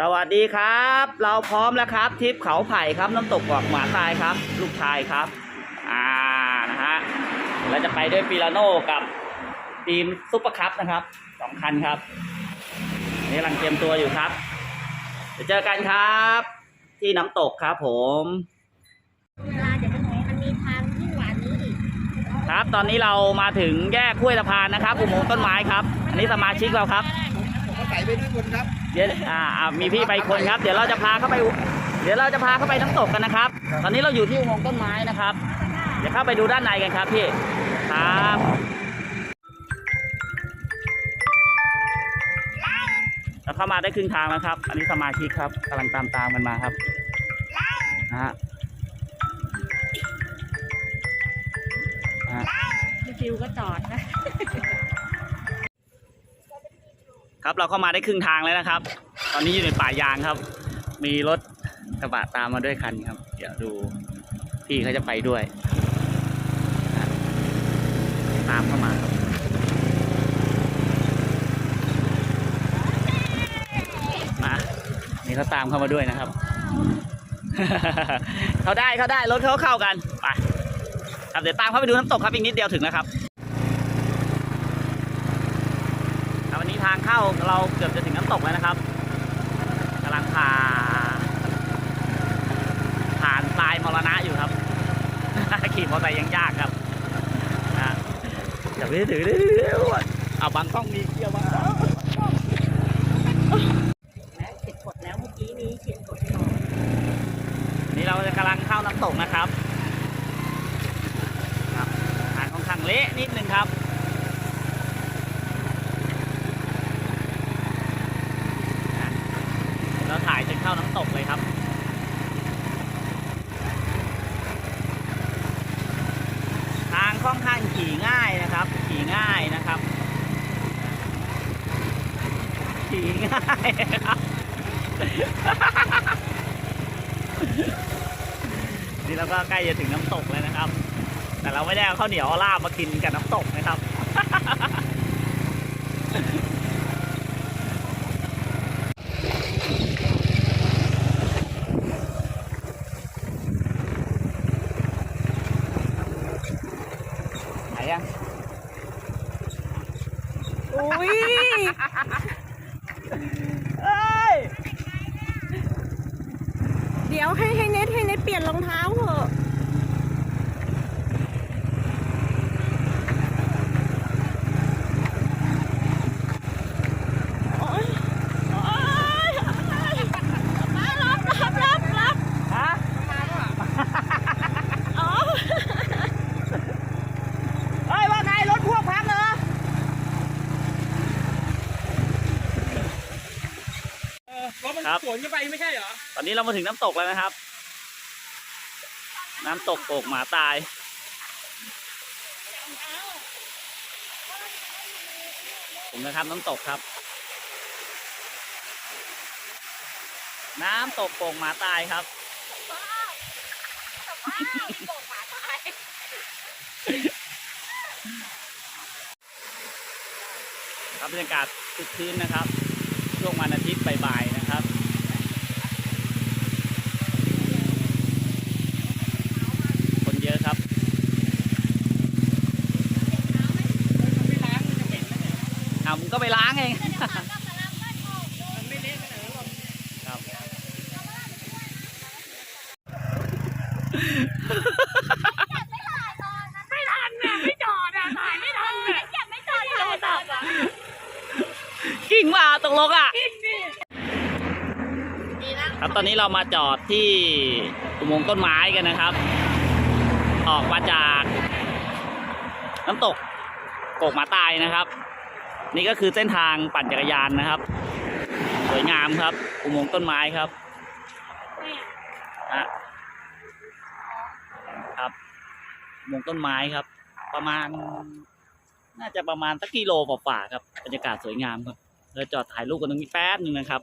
สวัสดีครับ เราพร้อมแล้วครับทริปเขาไผ่ครับน้ำตกกอกหมาตายครับ ลูกชายครับ อ่านะฮะเราจะไปด้วยปิลาโน่กับทีมซุปเปอร์คัพนะครับสองคันครับนี่กำลังเตรียมตัวอยู่ครับเดี๋ยวเจอกันครับ ที่น้ำตกครับผมเวลาเดี๋ยวมันมันมีทางยิ่งกว่านี้อีกครับ ตอนนี้เรามาถึงแยกห้วยสะพานนะครับอุโมงค์ต้นไม้ครับ อันนี้สมาชิกเราครับผมก็ ใส่ไปด้วยคนครับ เดี๋ยวอ่าอ่ามีพี่ไปคนครับ เดี๋ยวเราจะพาเข้าไป เดี๋ยวเราจะพาเข้าไปน้ำตกกันนะครับ ตอนนี้เราอยู่ที่อุโมงค์ต้นไม้นะครับ เดี๋ยวเข้าไปดูด้านในกันครับพี่ ครับเราเข้ามาได้ครึ่งทางแล้วครับ อันนี้สมาชิกครับกำลังตามตามๆกันมาครับนะฮะนะฮะ พี่ฟิวก็จอดนะ ครับเราเข้ามาได้ครึ่งทางแล้วนะครับ ตอนนี้อยู่ในป่ายางครับ มีรถกระบะตามมาด้วยคันครับ เดี๋ยวดูพี่เขาจะไปด้วย ตามเข้ามาครับมานี่เขาตามเข้ามาด้วยนะครับ เขาได้เขาได้รถเขาเข้ากันไปครับเดี๋ยวตามเข้าไปดูน้ำตกครับอีกนิดเดียวถึงแล้วครับ ครับวันนี้ ทางเข้าเราเกือบจะถึงน้ำตกแล้วนะครับกำลังผ่าผ่านทรายมรณะอยู่ครับ ขี่มอเตอร์ไซค์ยังยากครับนะอย่าไปถือเร็วเอาบางกล้องมีเกี่ยวบางกล้องแม้เขียนกดแล้วเมื่อกี้นี้เขียนกดก่อนนี่เราจะกำลังเข้าน้ำตกนะครับครับทางค่อนข้างเละนิดนึงครับนะเราถ่ายจนเข้าน้ำตกเลยครับ ทางค่อนข้างขี่ง่ายนะครับ ขี่ง่ายนะครับ ขี่ง่ายนี่เราก็ใกล้จะถึงน้ำตกแล้วนะครับ แต่เราไม่ได้เอาข้าวเหนียวอลาบมากินกับน้ำตกนะครับไหนยังอุ้ยเอ้ย เดี๋ยวให้ให้เน็ตให้เน็ตเปลี่ยนรองเท้าเถอะโอ๊ยโอ๊ยมารับรับรับรับ ฮะ อ๋อ เฮ้ยว่าไงรถพ่วงพังเหรอ เออรถมั นกันไปไม่ใช่เหรอ ตอนนี้เรามาถึงน้ำตกแล้วนะครับ น้ำตกโกกหมาตาย ผมนะครับน้ำตกครับ น้ำตกโกกหมาตายครับ ครับบรรยากาศคึกคืนนะครับ ช่วงวันอาทิตย์บ่ายๆนะครับ คนเยอะครับ ไม่ล้างมันจะเหม็นนะ เนี่ยอ่ามึงก็ไปล้างเองไม่เละขนาดนั้นหรอกครับไม่ทันเนี่ยไม่จอดอะถ่ายไม่ทันเนี่ยไม่จอดโทรศัพท์อะกิ่งมาตกลงอะ ดีนะครับตอนนี้เรามาจอดที่อุโมงค์ต้นไม้กันนะครับ ออกมาจาก น้ำตกโกกหมาตายนะครับ นี่ก็คือเส้นทางปั่นจักรยานนะครับ สวยงามครับ อุโมงค์ต้นไม้ครับฮะครับอุโมงค์ต้นไม้ครับ ประมาณ น่าจะประมาณสักกิโลกว่าๆครับบรรยากาศสวยงามครับเราจอดถ่ายรูปกันตรงนี้แป๊บหนึ่งนะครับ